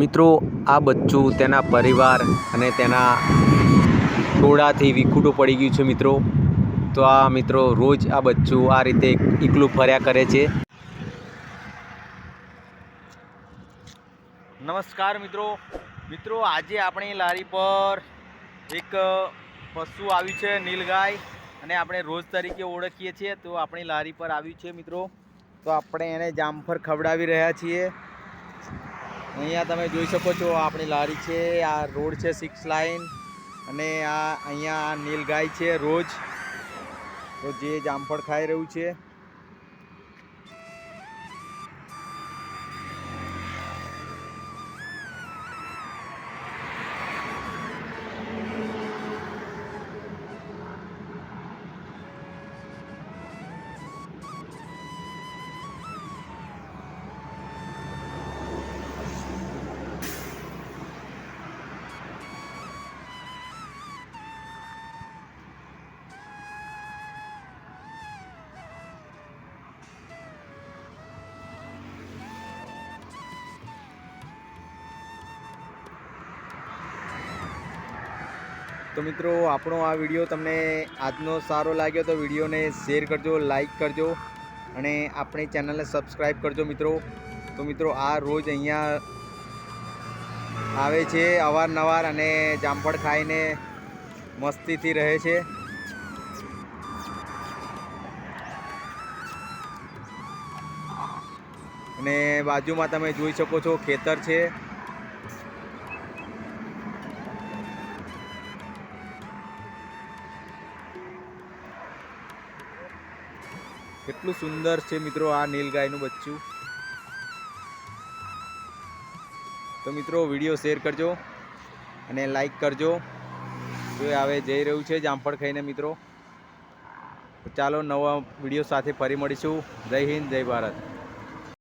મિત્રો, આ બચ્ચું તેના પરિવાર અને તેના ટોળાથી વિખૂટું પડી ગયું છે મિત્રો. તો આ મિત્રો રોજ આ બચ્ચું આ રીતે એકલું ફર્યા કરે છે. નમસ્કાર મિત્રો. મિત્રો, આજે આપણી લારી પર એક પશુ આવ્યું છે નીલગાય અને આપણે રોજ તરીકે ઓળખીએ છીએ. તો આપણી લારી પર આવ્યું છે મિત્રો. તો આપણે એને જામફળ ખવડાવી રહ્યા છીએ. અહીંયા તમે જોઈ શકો છો આપણી લારી છે, આ રોડ છે સિક્સ લાઇન અને આ અહીંયા નીલગાય છે રોજ. તો જે જામફળ ખાઈ રહ્યું છે. તો મિત્રો, આપણો આ વીડિયો તમને આજનો સારો લાગ્યો તો વિડીયોને શેર કરજો, લાઈક કરજો અને આપણી ચેનલને સબસ્ક્રાઈબ કરજો મિત્રો. તો મિત્રો, આ રોજ અહીંયા આવે છે, અવારનવાર અને જામફળ ખાઈને મસ્તીથી રહે છે. અને બાજુમાં તમે જોઈ શકો છો ખેતર છે. કેટલું સુંદર છે મિત્રો આ નીલગાયનું બચ્ચું. તો મિત્રો વીડિયો શેર કરજો અને લાઈક કરજો. એ હવે જઈ રહ્યું છે જામફળ ખાઈને મિત્રો. ચાલો નવા વીડિયો સાથે ફરી મળીશું. જય હિન્દ, જય ભારત.